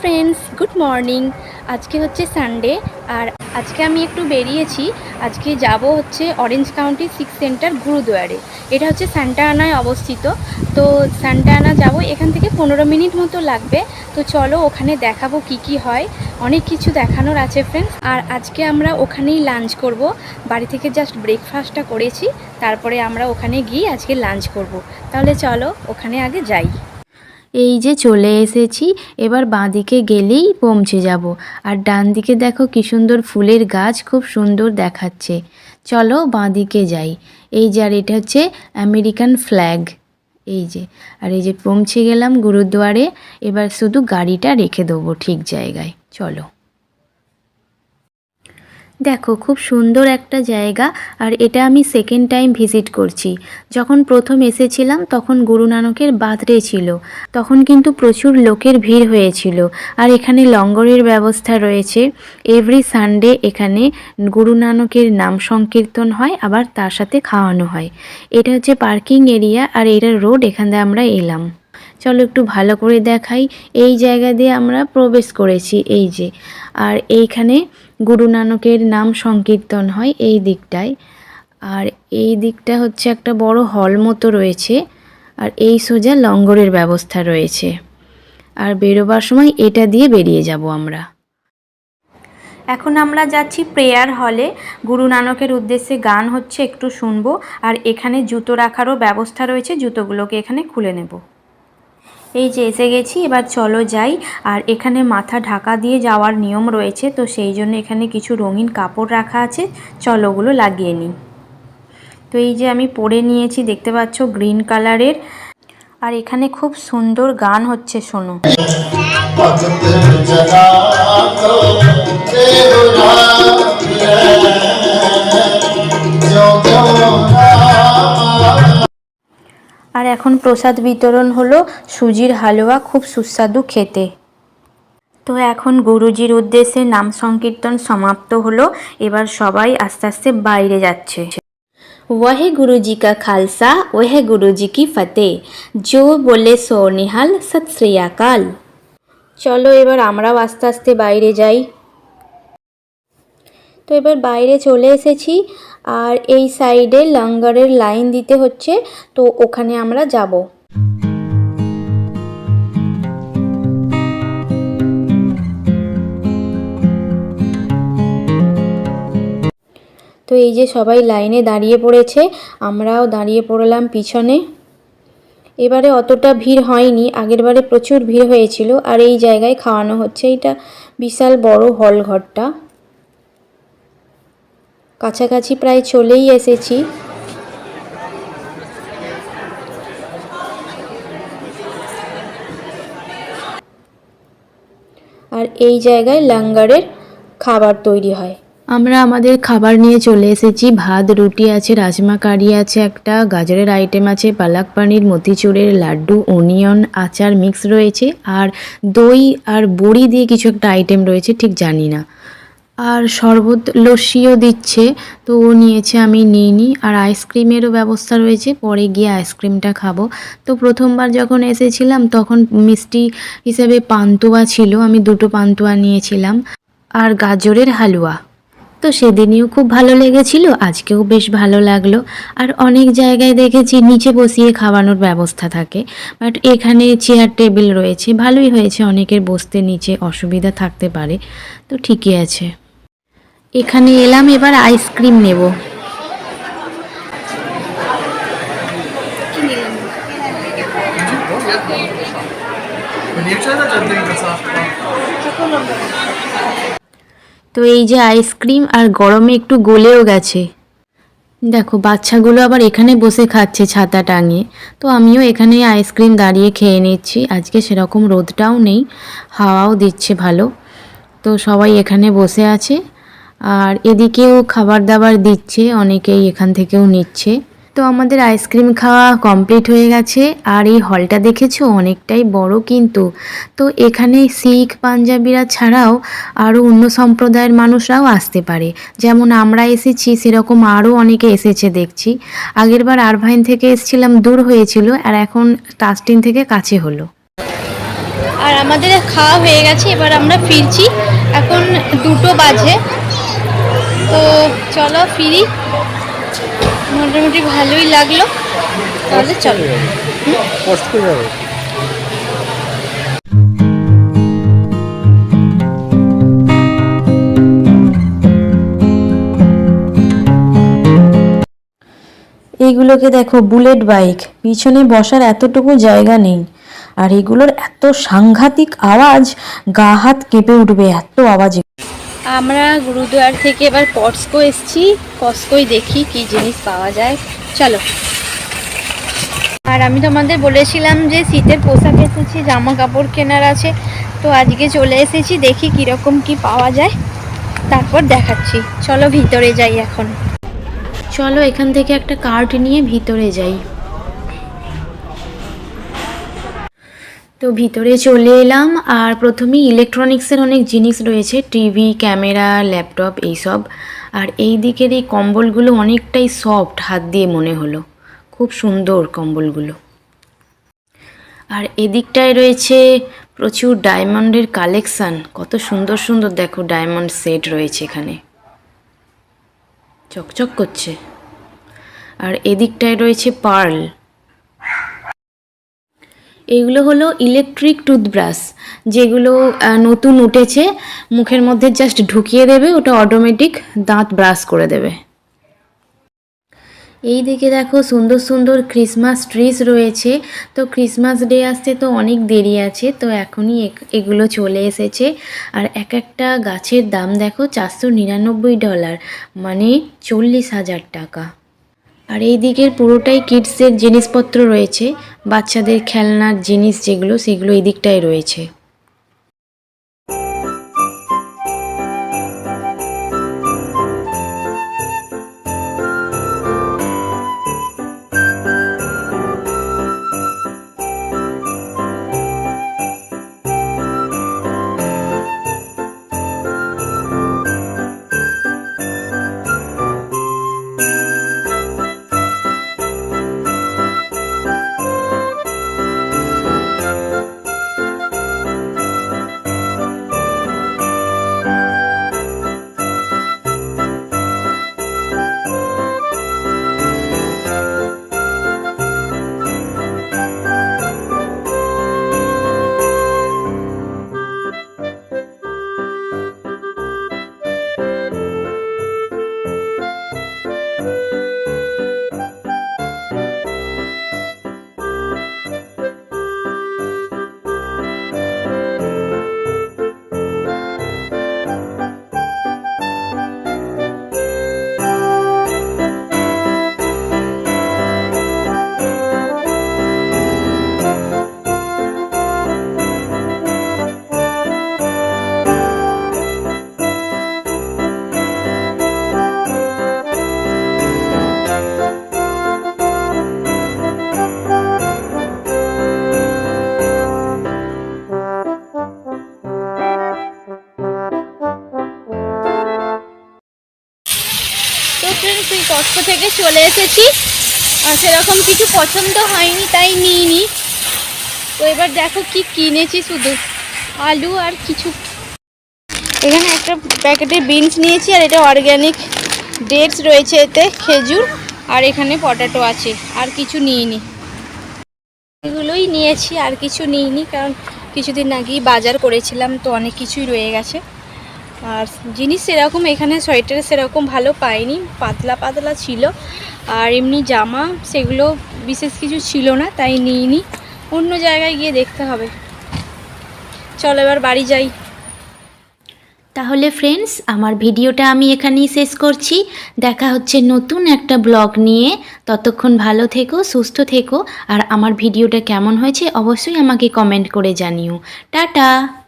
Friends good morning আজকে হচ্ছে Sunday আর আজকে আমি একটু বেরিয়েছি। আজকে যাব হচ্ছে অরেঞ্জ কাউন্টি সিক্স সেন্টার গুরুদুয়ারে। এটা হচ্ছে সান্টা আনায় অবস্থিত। তো সান্টা আনা যাব, এখান থেকে পনেরো মিনিট মতো লাগবে। তো চলো ওখানে দেখাবো কি কি হয়। অনেক কিছু দেখানোর আছে ফ্রেন্ডস আর আজকে আমরা ওখানেই লাঞ্চ করব। বাড়ি থেকে জাস্ট ব্রেকফাস্টটা করেছি। তারপরে আমরা ওখানে গিয়ে আজকে লাঞ্চ করব। তাহলে চলো, ওখানে আগে যাই। এই যে চলে এসেছি, এবার বাঁদিকে গেলেই পৌঁছে যাব। আর ডান দিকে দেখো কি সুন্দর ফুলের গাছ, খুব সুন্দর দেখাচ্ছে। চলো বাঁদিকে যাই। এই যে, আর এটা হচ্ছে আমেরিকান ফ্ল্যাগ। এই যে, আর এই যে পৌঁছে গেলাম গুরুদুয়ারে এবার শুধু গাড়িটা রেখে দেবো ঠিক জায়গায়। চলো। দেখো, খুব সুন্দর একটা জায়গা আর এটা আমি সেকেন্ড টাইম ভিজিট করছি। যখন প্রথম এসেছিলাম, তখন গুরু নানকের বার্থডে ছিল। তখন কিন্তু প্রচুর লোকের ভিড় হয়েছিল। আর এখানে লঙ্গরের ব্যবস্থা রয়েছে। এভরি সানডে এখানে গুরু নানকের নাম সংকীর্তন হয়, আবার তার সাথে খাওয়ানো হয়। এটা হচ্ছে পার্কিং এরিয়া আর এটা রোড এখান আমরা এলাম। চলো একটু ভালো করে দেখাই। এই জায়গা দিয়ে আমরা প্রবেশ করেছি, এই যে। আর এইখানে গুরু নানকের নাম সংকীর্তন হয় এই দিকটায়। আর এই দিকটা হচ্ছে একটা বড় হল মতো রয়েছে। আর এই সোজা লঙ্গরের ব্যবস্থা রয়েছে। আর বেরোবার সময় এটা দিয়ে বেরিয়ে যাব আমরা। এখন আমরা যাচ্ছি প্রেয়ার হলে। গুরু নানকের উদ্দেশ্যে গান হচ্ছে একটু শুনব। আর এখানে জুতো রাখারও ব্যবস্থা রয়েছে। জুতোগুলোকে এখানে খুলে নেব। এই যে এসে গেছি, এবার চলো যাই। আর এখানে মাথা ঢাকা দিয়ে যাওয়ার নিয়ম রয়েছে, তো সেই জন্য এখানে কিছু রঙিন কাপড় রাখা আছে। চলো ওগুলো লাগিয়ে নিই। তো এই যে আমি পরে নিয়েছি, দেখতে পাচ্ছ গ্রিন কালারের। আর এখানে খুব সুন্দর গান হচ্ছে, শোনো। আর এখন প্রসাদ বিতরণ হলো সুজির হালুয়া খুব সুস্বাদু খেতে। তো এখন গুরুজির উদ্দেশ্যে নাম সংকীর্তন সমাপ্ত হলো, এবার সবাই আস্তে আস্তে বাইরে যাচ্ছে। ওয়াহে গুরুজি কা খালসা, ওহে গুরুজি কি ফতে জো বলে সো নিহাল আকাল চলো এবার আমরাও আস্তে আস্তে বাইরে যাই। তো এবার বাইরে চলে এসেছি আর এই সাইডে লঙ্গরের লাইন দিতে হচ্ছে, তো ওখানে আমরা যাব। তো এই যে সবাই লাইনে দাঁড়িয়ে পড়েছে, আমরাও দাঁড়িয়ে পড়লাম পিছনে। এবারে অতটা ভিড় হয়নি আগেরবারে প্রচুর ভিড় হয়েছিল, আর এই জায়গায় খাওয়ানো হচ্ছে, এটা বিশাল বড় হল ঘরটা। কাছাকাছি প্রায় চলেই এসেছি। আর এই জায়গায় লাঙ্গারের খাবার তৈরি হয়। আমরা আমাদের খাবার নিয়ে চলে এসেছি। ভাত, রুটি আছে, রাজমা কারি আছে একটা, গাজরের আইটেম আছে, পালাক পানির, মতিচুরের লাড্ডু অনিয়ন আচার মিক্স রয়েছে। আর দই আর বড়ি দিয়ে কিছু একটা আইটেম রয়েছে, ঠিক জানি না। আর শরবত লস্যিও দিচ্ছে, তো ও নিয়েছে, আমি নিইনি। আর আইসক্রিমেরও ব্যবস্থা রয়েছে, পরে গিয়ে আইসক্রিমটা খাব। তো প্রথমবার যখন এসেছিলাম, তখন মিষ্টি হিসেবে পান্তুয়া ছিল, আমি দুটো পান্তুয়া নিয়েছিলাম। আর গাজরের হালুয়া। তো সেদিনও খুব ভালো লেগেছিল, আজকেও বেশ ভালো লাগল। আর অনেক জায়গায় দেখেছি, নিচে বসিয়ে খাওয়ানোর ব্যবস্থা থাকে। বাট এখানে চেয়ার টেবিল রয়েছে, ভালোই হয়েছে, অনেকের বসতে নিচে অসুবিধা থাকতে পারে। তো ঠিকই আছে। এখানে এলাম, এবার আইসক্রিম নেব। তো এই যে আইসক্রিম আর গরমে একটু গলেও গেছে। দেখো, বাচ্চাগুলো আবার এখানে বসে খাচ্ছে ছাতা টাঙিয়ে। তো আমিও এখানে আইসক্রিম দাঁড়িয়ে খেয়ে নিচ্ছি। আজকে সেরকম রোদটাও নেই, হাওয়াও দিচ্ছে ভালো। তো সবাই এখানে বসে আছে। আর এদিকেও খাবার দাবার দিচ্ছে, অনেকেই এখান থেকেও নিচ্ছে। তো আমাদের আইসক্রিম খাওয়া কমপ্লিট হয়ে গেছে, আর এই হলটা দেখেছ? অনেকটাই বড় কিন্তু। তো এখানে শিখ, পাঞ্জাবিরা ছাড়াও আরও অন্য সম্প্রদায়ের মানুষরাও আসতে পারে। যেমন আমরা এসেছি, সেরকম আরও অনেকে এসেছে দেখছি। আগেরবার আরভাইন থেকে এসেছিলাম, দূর হয়েছিল, আর এখন টাস্টিন থেকে কাছে হলো। আর আমাদের খাওয়া হয়ে গেছে, এবার আমরা ফিরছি। এখন দুটো বাজে। তো চলো ফিরি। মোটামুটি ভালোই লাগল। তাহলে চলো। পোস্ট করে যাবে। এইগুলোকে দেখো বুলেট বাইক। পিছনে বসার এতটুকু জায়গা নেই। আর এগুলোর এত সাংঘাতিক আওয়াজ গা হাত কেঁপে উঠবে এত আওয়াজ আমরা গুরুদুয়ার থেকে এবার কস্কো এসছি। কস্কোই দেখি কি জিনিস পাওয়া যায়। চলো। আর আমি তোমাদের বলেছিলাম যে শীতের পোশাক এসেছি, জামা কাপড় কেনার আছে। তো আজকে চলে এসেছি, দেখি কীরকম কি পাওয়া যায়। তারপর দেখাচ্ছি। চলো ভিতরে যাই এখন। চলো এখান থেকে একটা কার্ড নিয়ে ভিতরে যাই। তো ভিতরে চলে এলাম, আর প্রথমেই ইলেকট্রনিক্সের অনেক জিনিস রয়েছে, টিভি, ক্যামেরা, ল্যাপটপ এইসব। আর এই দিকের এই কম্বলগুলো অনেকটাই সফট হাত দিয়ে মনে হলো। খুব সুন্দর কম্বলগুলো। আর এদিকটায় রয়েছে প্রচুর ডায়মন্ডের কালেকশান। কত সুন্দর সুন্দর দেখো ডায়মন্ড সেট রয়েছে এখানে। চকচক করছে। আর এদিকটায় রয়েছে পার্ল। এগুলো হলো ইলেকট্রিক টুথব্রাশ যেগুলো নতুন উঠেছে। মুখের মধ্যে জাস্ট ঢুকিয়ে দেবে, ওটা অটোমেটিক দাঁত ব্রাশ করে দেবে। এই দিকে দেখো সুন্দর সুন্দর ক্রিসমাস ট্রিস রয়েছে। তো ক্রিসমাস ডে আসতে তো অনেক দেরি আছে, তো এখনই এগ- এগুলো চলে এসেছে। আর এক একটা গাছের দাম দেখো চারশো নিরানব্বই ডলার মানে চল্লিশ হাজার টাকা। আর এই দিকের পুরোটাই কিডসের জিনিসপত্র রয়েছে, বাচ্চাদের খেলনার জিনিস যেগুলো, সেগুলো এই দিকটায় রয়েছে। তো ফ্রেন্ডস এই থেকে চলে এসেছি আর সেরকম কিছু পছন্দ হয়নি, তাই নিইনি। তো এবার দেখো কি কিনেছি শুধু, আলু আর কিছু। এখানে একটা প্যাকেটে বিনস নিয়েছি, আর এটা অর্গ্যানিক ডেটস রয়েছে এতে, খেজুর, আর এখানে পটাটো আছে, আর কিছু নিইনি। এগুলোই নিয়েছি, আর কিছু নিইনি, কারণ কিছুদিন আগেই বাজার করেছিলাম, তো অনেক কিছুই রয়ে গেছে। আর জিনিস সেরকম এখানে সোয়েটার সেরকম ভালো পাইনি, পাতলা পাতলা ছিল। আর এমনি জামা সেগুলো বিশেষ কিছু ছিল না, তাই নিইনি। অন্য জায়গায় গিয়ে দেখতে হবে। চলো এবার বাড়ি যাই। তাহলে ফ্রেন্ডস আমার ভিডিওটা আমি এখানেই শেষ করছি। দেখা হচ্ছে নতুন একটা ব্লগ নিয়ে। ততক্ষণ ভালো থেকো, সুস্থ থেকো। আর আমার ভিডিওটা কেমন হয়েছে অবশ্যই আমাকে কমেন্ট করে জানিও। টাটা!